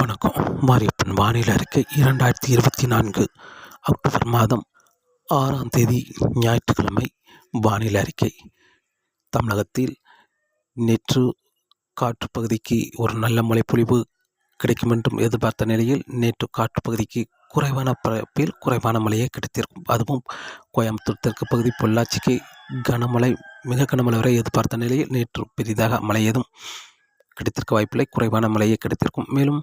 வணக்கம். மாரியப்பன் வானிலை அறிக்கை இரண்டாயிரத்தி இருபத்தி நான்கு அக்டோபர் மாதம் ஆறாம் தேதி ஞாயிற்றுக்கிழமை வானிலை அறிக்கை. தமிழகத்தில் நேற்று காற்று பகுதிக்கு ஒரு நல்ல மழைப்பொழிவு கிடைக்கும் என்றும் எதிர்பார்த்த நிலையில் நேற்று காற்று பகுதிக்கு குறைவான பரப்பில் குறைவான மழையே கிடைத்திருக்கும். அதுவும் கோயம்புத்தூர் தெற்கு பகுதி பொள்ளாச்சிக்கு கனமழை மிக கனமழை வரை எதிர்பார்த்த நிலையில் நேற்று பெரிதாக மழை ஏதும் கிடைத்திருக்க வாய்ப்பில்லை. குறைவான மழையே கிடைத்திருக்கும். மேலும்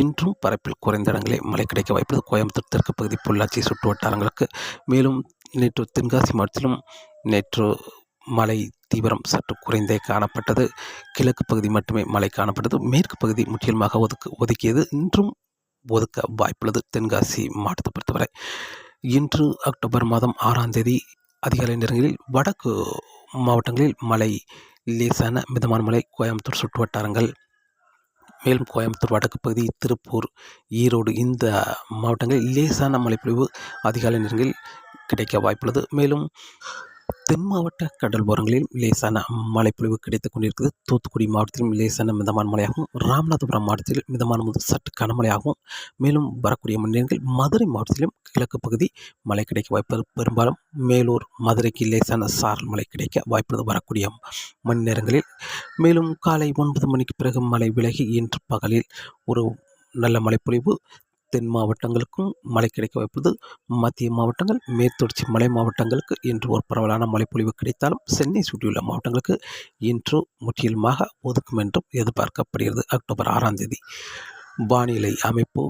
இன்றும் பரப்பில் குறைந்த இடங்களே மழை கிடைக்க வாய்ப்புள்ளது. கோயம்புத்தூர் தெற்கு பகுதி பொள்ளாச்சி சுற்று வட்டாரங்களுக்கு. மேலும் நேற்று தென்காசி மாவட்டத்திலும் நேற்று மழை தீவிரம் சற்று குறைந்தே காணப்பட்டது. கிழக்கு பகுதி மட்டுமே மழை காணப்பட்டது. மேற்கு பகுதி முற்றிலுமாக ஒதுக்கு ஒதுக்கியது. இன்றும் ஒதுக்க வாய்ப்புள்ளது தென்காசி மாவட்டத்தை பொறுத்தவரை. இன்று அக்டோபர் மாதம் ஆறாம் தேதி அதிகாலை நேரங்களில் வடக்கு மாவட்டங்களில் மழை லேசான மிதமான மழை கோயம்புத்தூர் சுற்று வட்டாரங்கள். மேலும் கோயம்புத்தூர் வடக்கு பகுதி திருப்பூர் ஈரோடு இந்த மாவட்டங்களில் லேசான மழைப்பொழிவு அதிகாலை நேரங்களில் கிடைக்க வாய்ப்புள்ளது. மேலும் தென் மாவட்ட கடல் ஓரங்களில் லேசான மழைப்பொழிவு கிடைத்துக் கொண்டிருக்கிறது. தூத்துக்குடி மாவட்டத்திலும் லேசான மிதமான மழையாகவும் ராமநாதபுரம் மாவட்டத்தில் மிதமான முதல் சற்று கனமழையாகவும் மேலும் வரக்கூடிய மணிநேரங்கள் மதுரை மாவட்டத்திலும் கிழக்கு பகுதி மழை கிடைக்க வாய்ப்பது பெரும்பாலும் மேலூர் மதுரைக்கு லேசான சாரல் மழை கிடைக்க வாய்ப்புள்ளது. வரக்கூடிய மணி நேரங்களில் மேலும் காலை ஒன்பது மணிக்கு பிறகு மழை விலகி இன்று பகலில் ஒரு நல்ல மழைப்பொழிவு தென் மாவட்டங்களுக்கும் மழை கிடைக்க வாய்ப்புள்ளது மத்திய மாவட்டங்கள் மேற்தொடர்ச்சி மலை மாவட்டங்களுக்கு இன்று ஒரு பரவலான மழைப்பொழிவு கிடைத்தாலும் சென்னை சுற்றியுள்ள மாவட்டங்களுக்கு இன்று முற்றிலுமாக ஒதுக்கும் என்றும் எதிர்பார்க்கப்படுகிறது. அக்டோபர் ஆறாம் தேதி வானிலை அமைப்பு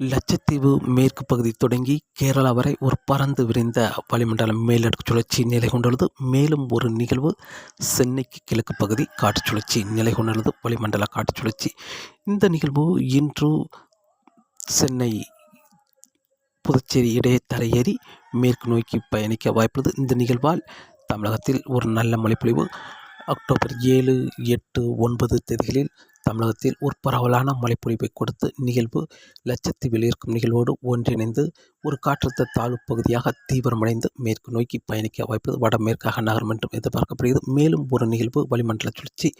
லட்சத்தீவு மேற்கு பகுதி தொடங்கி கேரளா வரை ஒரு பறந்து விரிந்த வளிமண்டல மேலடுக்கு சுழற்சி நிலை கொண்டுள்ளது. மேலும் ஒரு நிகழ்வு சென்னைக்கு கிழக்கு பகுதி காற்று சுழற்சி நிலை கொண்டுள்ளது. வளிமண்டல காற்று சுழற்சி. இந்த நிகழ்வு இன்று சென்னை புதுச்சேரி இடையே தரையேறி மேற்கு நோக்கி பயணிக்க வாய்ப்புள்ளது. இந்த நிகழ்வால் தமிழகத்தில் ஒரு நல்ல மழைப்பொழிவு. அக்டோபர் ஏழு எட்டு ஒன்பது தேதிகளில் தமிழகத்தில் ஒரு பரவலான மழைப்பொழிவை கொடுத்து நிகழ்வு லட்சத்தீவில் இருக்கும் நிகழ்வோடு ஒன்றிணைந்து ஒரு காற்றழுத்த தாழ்வு பகுதியாக தீவிரமடைந்து மேற்கு நோக்கி பயணிக்க வாய்ப்பது வடமேற்காக நகரும் என்றும் எதிர்பார்க்கப்படுகிறது. மேலும் ஒரு நிகழ்வு வளிமண்டல சுழற்சி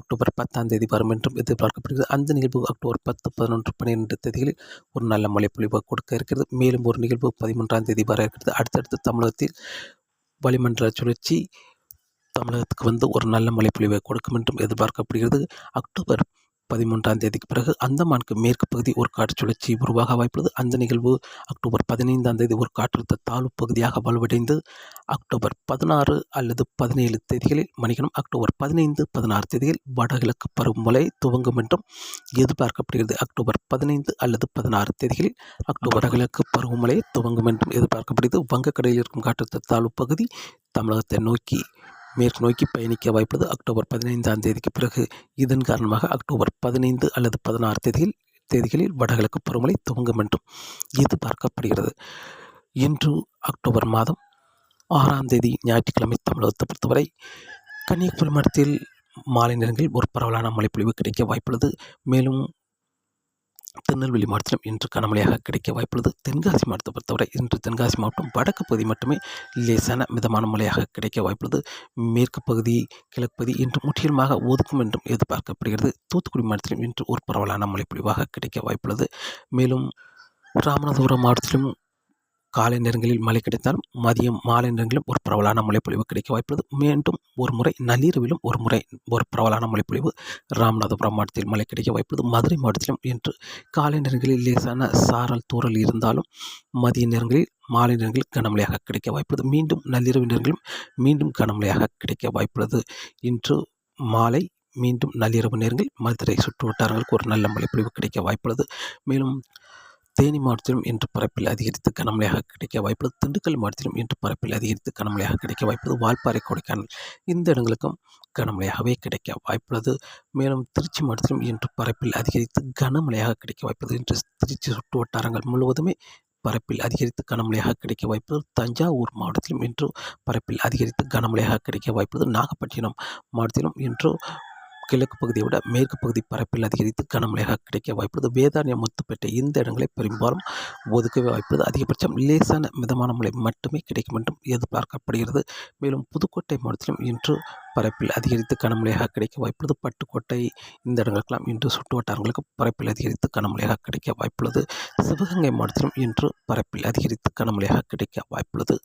அக்டோபர் பத்தாம் தேதி வரும் என்றும் எதிர்பார்க்கப்படுகிறது. அந்த நிகழ்வு அக்டோபர் பத்து பதினொன்று பன்னிரெண்டு தேதிகளில் ஒரு நல்ல மழைப்பொழிவு கொடுக்க இருக்கிறது. மேலும் ஒரு நிகழ்வு பதிமூன்றாம் தேதி வர இருக்கிறது. அடுத்தடுத்து தமிழகத்தில் வளிமண்டல சுழற்சி தமிழகத்துக்கு வந்து ஒரு நல்ல மழைப்பொழிவை கொடுக்கும் என்றும் எதிர்பார்க்கப்படுகிறது. அக்டோபர் பதிமூன்றாம் தேதிக்கு பிறகு அந்தமானுக்கு மேற்கு பகுதி ஒரு காற்று சுழற்சி உருவாக வாய்ப்புள்ளது. அந்த நிகழ்வு அக்டோபர் பதினைந்தாம் தேதி ஒரு காற்றழுத்த தாழ்வு பகுதியாக வலுவடைந்து அக்டோபர் பதினாறு அல்லது பதினேழு தேதிகளில் மணிக்கணும் அக்டோபர் பதினைந்து பதினாறு தேதியில் வடகிழக்கு பருவமழை துவங்கும் என்றும் எதிர்பார்க்கப்படுகிறது. அக்டோபர் பதினைந்து அல்லது பதினாறு தேதிகளில் அக்டோபர் வடகிழக்கு பருவமழை துவங்கும் என்றும் எதிர்பார்க்கப்படுகிறது. வங்கக்கடலில் இருக்கும் காற்றழுத்த தாழ்வு பகுதி தமிழகத்தை நோக்கி மேற்கு நோக்கி பயணிக்க வாய்ப்புள்ளது அக்டோபர் பதினைந்தாம் தேதிக்கு பிறகு. இதன் காரணமாக அக்டோபர் பதினைந்து அல்லது பதினாறு தேதியில் தேதிகளில் வடகிழக்கு பருவமழை துவங்கும் என்றும் எதிர்பார்க்கப்படுகிறது. இன்று அக்டோபர் மாதம் ஆறாம் தேதி ஞாயிற்றுக்கிழமை தமிழகத்தை பொறுத்தவரை கன்னியாகுமரி மாவட்டத்தில் மாலை நேரங்களில் ஒரு பரவலான மழைப்பொழிவு கிடைக்க வாய்ப்புள்ளது. மேலும் திருநெல்வேலி மாவட்டத்திலும் இன்று கனமழையாக கிடைக்க வாய்ப்புள்ளது. தென்காசி மாவட்டத்தை பொறுத்தவரை இன்று தென்காசி மாவட்டம் வடக்கு பகுதி மட்டுமே லேசான மிதமான மழையாக கிடைக்க வாய்ப்புள்ளது. மேற்கு பகுதி கிழக்கு பகுதி இன்று முற்றிலுமாக ஒதுக்கும் என்றும் எதிர்பார்க்கப்படுகிறது. தூத்துக்குடி மாவட்டத்திலும் இன்று ஒரு பரவலான மழைப்பொழிவாக கிடைக்க வாய்ப்புள்ளது. மேலும் ராமநாதபுரம் மாவட்டத்திலும் காலை நேரங்களில் மழை கிடைத்தாலும் மதியம் மாலை நேரங்களிலும் ஒரு பரவலான மழைப்பொழிவு கிடைக்க வாய்ப்புள்ளது. மீண்டும் ஒரு முறை நள்ளிரவிலும் ஒரு முறை ஒரு பரவலான மழைப்பொழிவு ராமநாதபுரம் மாவட்டத்தில் மழை கிடைக்க வாய்ப்புள்ளது. மதுரை மாவட்டத்திலும் இன்று காலை நேரங்களில் லேசான சாரல் தூரல் இருந்தாலும் மதிய நேரங்களில் மாலை நேரங்களில் கனமழையாக கிடைக்க வாய்ப்புள்ளது. மீண்டும் நள்ளிரவு நேரங்களிலும் மீண்டும் கனமழையாக கிடைக்க வாய்ப்புள்ளது. இன்று மாலை மீண்டும் நள்ளிரவு நேரங்களில் மதுரை சுற்று வட்டாரங்களுக்கு ஒரு நல்ல மழைப்பொழிவு கிடைக்க வாய்ப்புள்ளது. மேலும் தேனி மாவட்டத்திலும் இன்று பரப்பில் அதிகரித்து கனமழையாக கிடைக்க வாய்ப்புள்ளது திண்டுக்கல் மாவட்டத்திலும் இன்று பரப்பில் அதிகரித்து கனமழையாக கிடைக்க வாய்ப்புள்ளது வால்பாறை கொடைக்கானல் இந்த இடங்களுக்கும் கனமழையாகவே கிடைக்க வாய்ப்புள்ளது மேலும் திருச்சி மாவட்டத்திலும் இன்று பரப்பில் அதிகரித்து கனமழையாக கிடைக்க வாய்ப்புள்ளது இன்று திருச்சி சுற்று வட்டாரங்கள் முழுவதுமே பரப்பில் அதிகரித்து கனமழையாக கிடைக்க வாய்ப்பது தஞ்சாவூர் மாவட்டத்திலும் இன்று பரப்பில் அதிகரித்து கனமழையாக கிடைக்க வாய்ப்பது நாகப்பட்டினம் மாவட்டத்திலும் இன்று கிழக்கு பகுதியை விட மேற்கு பகுதி பரப்பில் அதிகரித்து கனமழையாக கிடைக்க வாய்ப்புள்ளது. வேதாரண்யம் முத்துப்பேட்டை இந்த இடங்களை பெரும்பாலும் ஒதுக்கவே வாய்ப்புள்ளது. அதிகபட்சம் லேசான மிதமான மழை மட்டுமே கிடைக்கும் என்றும் எதிர்பார்க்கப்படுகிறது. மேலும் புதுக்கோட்டை மாவட்டத்திலும் இன்று பரப்பில் அதிகரித்து கனமழையாக கிடைக்க வாய்ப்புள்ளது. பட்டுக்கோட்டை இந்த இடங்களுக்கெல்லாம் இன்று சுற்று வட்டாரங்களுக்கு பரப்பில் அதிகரித்து கனமழையாக கிடைக்க வாய்ப்புள்ளது. சிவகங்கை மாவட்டத்திலும் இன்று பரப்பில் அதிகரித்து கனமழையாக கிடைக்க வாய்ப்புள்ளது.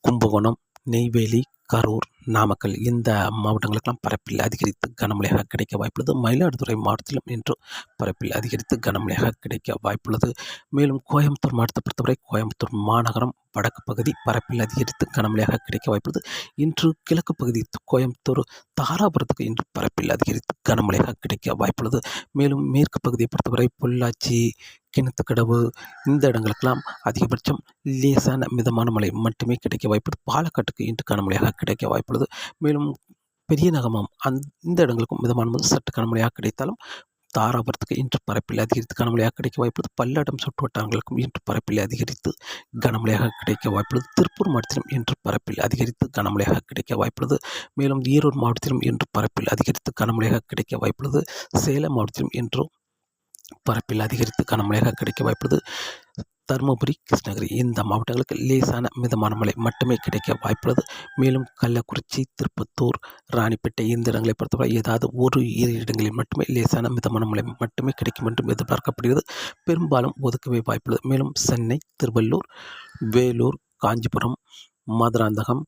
கும்பகோணம் நெய்வேலி கரூர் நாமக்கல் இந்த மாவட்டங்களுக்கெல்லாம் பரப்பில் அதிகரித்து கனமழையாக கிடைக்க வாய்ப்புள்ளது. மயிலாடுதுறை மாவட்டத்திலும் இன்று பரப்பில் அதிகரித்து கனமழையாக கிடைக்க வாய்ப்புள்ளது. மேலும் கோயம்புத்தூர் மாவட்டத்தை பொறுத்தவரை கோயம்புத்தூர் மாநகரம் வடக்கு பகுதி பரப்பில் அதிகரித்து கனமழையாக கிடைக்க வாய்ப்புள்ளது. இன்று கிழக்கு பகுதி கோயம்புத்தூர் தாராபுரத்துக்கு இன்று பரப்பில் அதிகரித்து கனமழையாக கிடைக்க வாய்ப்புள்ளது. மேலும் மேற்கு பகுதியை பொறுத்தவரை பொள்ளாச்சி கிணத்துக்கடவு இந்த இடங்களுக்கெல்லாம் அதிகபட்சம் லேசான மிதமான மழை மட்டுமே கிடைக்க வாய்ப்புள்ளது. பாலக்காட்டுக்கு இன்று கனமழையாக கிடைக்க வாய்ப்புள்ளது. மேலும் பெரிய நகமம் அந் இந்த இடங்களுக்கும் மிதமான முதல் சற்று கனமழையாக கிடைத்தாலும் தாராபுரத்துக்கு இன்று பரப்பில் அதிகரித்து கனமழையாக கிடைக்க வாய்ப்புள்ளது. பல்லடம் சுற்று வட்டாரங்களுக்கும் இன்று பரப்பில் அதிகரித்து கனமழையாக கிடைக்க வாய்ப்புள்ளது. திருப்பூர் மாவட்டத்திலும் இன்று பரப்பில் அதிகரித்து கனமழையாக கிடைக்க வாய்ப்புள்ளது. மேலும் ஈரோடு மாவட்டத்திலும் இன்று பரப்பில் அதிகரித்து கனமழையாக கிடைக்க வாய்ப்புள்ளது. சேலம் மாவட்டத்திலும் இன்றும் பரப்பில் அதிகரித்து கனமழையாக கிடைக்க வாய்ப்புள்ளது. தருமபுரி கிருஷ்ணகிரி இந்த மாவட்டங்களுக்கு லேசான மிதமான மழை மட்டுமே கிடைக்க வாய்ப்புள்ளது. மேலும் கள்ளக்குறிச்சி திருப்பத்தூர் ராணிப்பேட்டை இந்த இடங்களை பொறுத்தவரை ஏதாவது ஒரு இரு இடங்களில் மட்டுமே லேசான மிதமான மழை மட்டுமே கிடைக்கும் என்றும் எதிர்பார்க்கப்படுகிறது. பெரும்பாலும் ஒதுக்கவே வாய்ப்புள்ளது. மேலும் சென்னை திருவள்ளூர் வேலூர் காஞ்சிபுரம் மதுராந்தகம்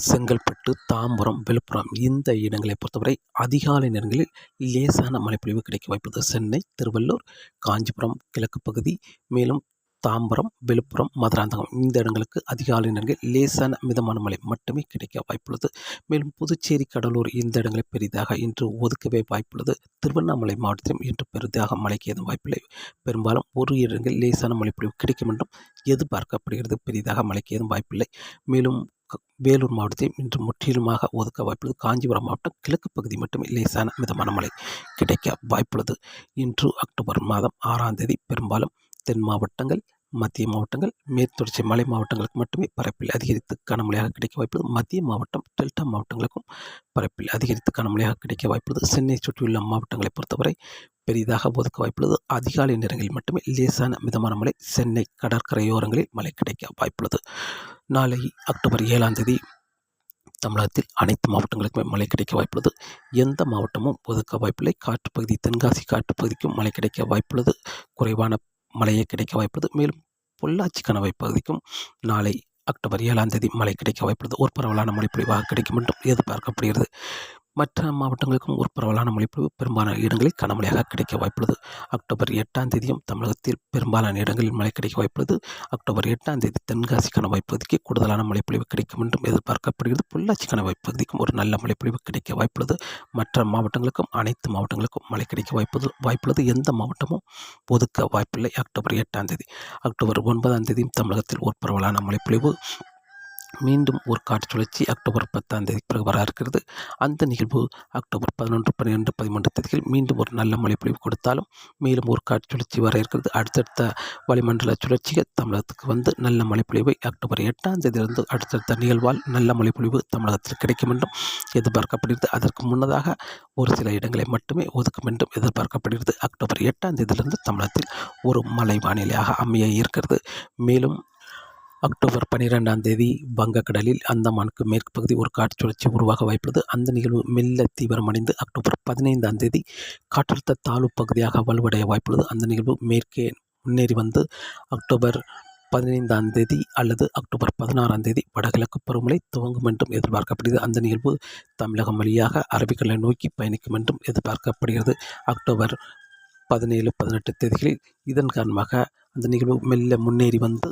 செங்கல்பட்டு தாம்பரம் விழுப்புரம் இந்த இடங்களை பொறுத்தவரை அதிகாலை நேரங்களில் லேசான மழைப்பொழிவு கிடைக்க வாய்ப்புள்ளது. சென்னை திருவள்ளூர் காஞ்சிபுரம் கிழக்கு பகுதி மேலும் தாம்பரம் விழுப்புரம் மதுராந்தகம் இந்த இடங்களுக்கு அதிகாலை நேரங்களில் லேசான மிதமான மழை மட்டுமே கிடைக்க வாய்ப்புள்ளது. மேலும் புதுச்சேரி கடலூர் இந்த இடங்களை பெரிதாக இன்று ஒதுக்கவே வாய்ப்புள்ளது. திருவண்ணாமலை மாவட்டத்திலும் இன்று பெரிதாக மழைக்கு எதுவும் வாய்ப்பில்லை. பெரும்பாலும் ஒரு இடங்களில் லேசான மழைப்பொழிவு கிடைக்கும் என்றும் எதிர்பார்க்கப்படுகிறது. பெரிதாக மழைக்கு எதுவும் வாய்ப்பில்லை. மேலும் வேலூர் மாவட்டத்தையும் இன்று முற்றிலுமாக ஒதுக்க வாய்ப்புள்ளது. காஞ்சிபுரம் மாவட்டம் கிழக்கு பகுதி மட்டும் லேசான மிதமான மழை கிடைக்க வாய்ப்புள்ளது. இன்று அக்டோபர் மாதம் ஆறாம் தேதி பெரும்பாலும் தென் மாவட்டங்கள் மத்திய மாவட்டங்கள் மேற்தொடர்ச்சி மலை மாவட்டங்களுக்கு மட்டுமே பரப்பில் அதிகரித்து கனமழையாக கிடைக்க வாய்ப்புள்ளது. மத்திய மாவட்டம் டெல்டா மாவட்டங்களுக்கும் பரப்பில் அதிகரித்து கனமழையாக கிடைக்க வாய்ப்புள்ளது. சென்னை சுற்றியுள்ள மாவட்டங்களை பொறுத்தவரை பெரிதாக ஒதுக்க வாய்ப்புள்ளது. அதிகாலை நேரங்களில் மட்டுமே லேசான மிதமான மழை சென்னை கடற்கரையோரங்களில் மழை கிடைக்க வாய்ப்புள்ளது. நாளை அக்டோபர் ஏழாம் தேதி தமிழகத்தில் அனைத்து மாவட்டங்களுக்குமே மழை கிடைக்க வாய்ப்புள்ளது. எந்த மாவட்டமும் ஒதுக்க வாய்ப்பில்லை. காற்றுப்பகுதி தென்காசி காட்டுப்பகுதிக்கும் மழை கிடைக்க வாய்ப்புள்ளது. குறைவான மழையே கிடைக்க வாய்ப்புள்ளது. மேலும் பொள்ளாச்சி கணவாய் பகுதிக்கும் நாளை அக்டோபர் ஏழாம் தேதி மழை கிடைக்க வாய்ப்புள்ளது. ஒரு பரவலான மழை பொழிவாக கிடைக்கும் என்றும் எதிர்பார்க்கப்படுகிறது. மற்ற மாவட்டங்களுக்கும் ஒரு பரவலான மழைப்பொழிவு பெரும்பாலான இடங்களில் கனமழையாக கிடைக்க வாய்ப்புள்ளது. அக்டோபர் எட்டாம் தேதியும் தமிழகத்தில் பெரும்பாலான இடங்களில் மழை கிடைக்க வாய்ப்புள்ளது. அக்டோபர் எட்டாம் தேதி தென்காசி கணவாய் பகுதிக்கு கூடுதலான மழைப்பொழிவு கிடைக்கும் என்றும் எதிர்பார்க்கப்படுகிறது. பொள்ளாச்சி கணவாய் பகுதிக்கும் ஒரு நல்ல மழைப்பொழிவு கிடைக்க வாய்ப்புள்ளது. மற்ற மாவட்டங்களுக்கும் அனைத்து மாவட்டங்களுக்கும் மழை கிடைக்க வாய்ப்பு வாய்ப்புள்ளது. எந்த மாவட்டமும் ஒதுக்க வாய்ப்பில்லை அக்டோபர் எட்டாம் தேதி. அக்டோபர் ஒன்பதாம் தேதியும் தமிழகத்தில் ஒரு பரவலான மழைப்பொழிவு மீண்டும் ஒரு காற்று சுழற்சி அக்டோபர் பத்தாம் தேதி பிறகு வர இருக்கிறது. அந்த நிகழ்வு அக்டோபர் பதினொன்று பன்னிரெண்டு பதிமூன்று தேதிகள் மீண்டும் ஒரு நல்ல மழைப்பொழிவு கொடுத்தாலும் மேலும் ஒரு காற்று சுழற்சி வர இருக்கிறது. அடுத்தடுத்த வளிமண்டல சுழற்சிகள் தமிழகத்துக்கு வந்து நல்ல மழைப்பொழிவை அக்டோபர் எட்டாம் தேதியிலிருந்து அடுத்தடுத்த நிகழ்வால் நல்ல மழைப்பொழிவு தமிழகத்தில் கிடைக்கும் என்றும் எதிர்பார்க்கப்படுகிறது. அதற்கு முன்னதாக ஒரு சில இடங்களை மட்டுமே ஒதுக்கும் என்றும் எதிர்பார்க்கப்படுகிறது. அக்டோபர் எட்டாம் தேதியிலிருந்து தமிழகத்தில் ஒரு மழை வானிலையாக அமைய இருக்கிறது. மேலும் அக்டோபர் பன்னிரெண்டாம் தேதி வங்கக்கடலில் அந்தமானுக்கு மேற்கு பகுதி ஒரு காற்று சுழற்சி உருவாக வாய்ப்புள்ளது. அந்த நிகழ்வு மெல்ல தீவிரமடைந்து அக்டோபர் பதினைந்தாம் தேதி காற்றழுத்த தாழ்வு பகுதியாக வலுவடைய வாய்ப்புள்ளது. அந்த நிகழ்வு மேற்கே முன்னேறி வந்து அக்டோபர் பதினைந்தாம் தேதி அல்லது அக்டோபர் பதினாறாம் தேதி வடகிழக்கு பருவமழை துவங்கும் என்றும் எதிர்பார்க்கப்படுகிறது. அந்த நிகழ்வு தமிழகம் வழியாக அரபிக்கடலை நோக்கி பயணிக்கும் என்றும் எதிர்பார்க்கப்படுகிறது. அக்டோபர் பதினேழு பதினெட்டு தேதிகளில் இதன் காரணமாக அந்த நிகழ்வு மெல்ல முன்னேறி வந்து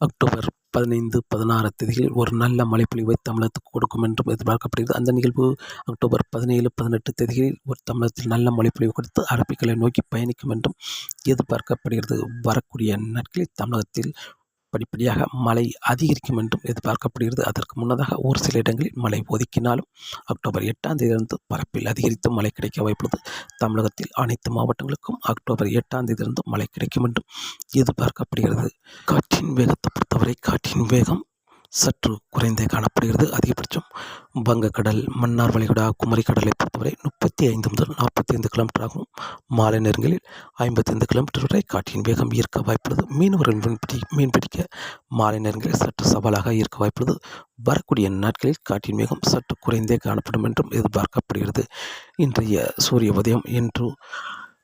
அக்டோபர் பதினைந்து பதினாறு தேதிகளில் ஒரு நல்ல மழைப்பொழிவை தமிழகத்துக்கு கொடுக்கும் என்றும் எதிர்பார்க்கப்படுகிறது. அந்த நிகழ்வு அக்டோபர் பதினேழு பதினெட்டு தேதிகளில் ஒரு தமிழகத்தில் நல்ல மழைப்பொழிவு கொடுத்து அரபிக்கலை நோக்கி பயணிக்கும் என்றும் எதிர்பார்க்கப்படுகிறது. வரக்கூடிய நாட்களில் தமிழகத்தில் படிப்படியாக மழை அதிகரிக்கும் என்றும் எதிர்பார்க்கப்படுகிறது. அதற்கு முன்னதாக ஒரு சில இடங்களில் மழை ஒதுக்கினாலும் அக்டோபர் எட்டாம் தேதியிலிருந்து பரப்பில் அதிகரித்து மழை கிடைக்க வாய்ப்புள்ளது. தமிழகத்தில் அனைத்து மாவட்டங்களுக்கும் அக்டோபர் எட்டாம் தேதியிலிருந்து மழை கிடைக்கும் என்றும் எதிர்பார்க்கப்படுகிறது. காற்றின் வேகத்தை பொறுத்தவரை காற்றின் வேகம் சற்று குறைந்தே காணப்படுகிறது. அதிகபட்சம் வங்கக்கடல் மன்னார் வளைகுடா குமரி கடலை பொறுத்தவரை முப்பத்தி ஐந்து முதல் நாற்பத்தி ஐந்து கிலோமீட்டர் ஆகும். மாலை நேரங்களில் ஐம்பத்தி ஐந்து கிலோமீட்டர் வரை காற்றின் வேகம் ஈர்க்க வாய்ப்புள்ளது. மீனவர்கள் மீன்பிடி மீன்பிடிக்க மாலை நேரங்களில் சற்று சவாலாக ஈர்க்க வாய்ப்புள்ளது. வரக்கூடிய நாட்களில் காற்றின் வேகம் சற்று குறைந்தே காணப்படும் என்றும் எதிர்பார்க்கப்படுகிறது. இன்றைய சூரிய உதயம் இன்று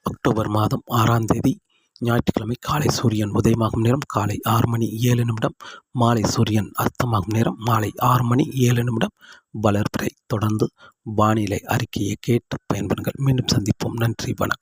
அக்டோபர் மாதம் ஆறாம் தேதி ஞாயிற்றுக்கிழமை காலை சூரியன் உதயமாகும் நேரம் காலை ஆறு மணி ஏழு நிமிடம் மாலை சூரியன் அஸ்தமாகும் நேரம் மாலை ஆறு மணி ஏழு நிமிடம். வளர்பிறை தொடர்ந்து வானிலை அறிக்கையை கேட்டு பயன்பெறுங்கள். மீண்டும் சந்திப்போம். நன்றி வணக்கம்.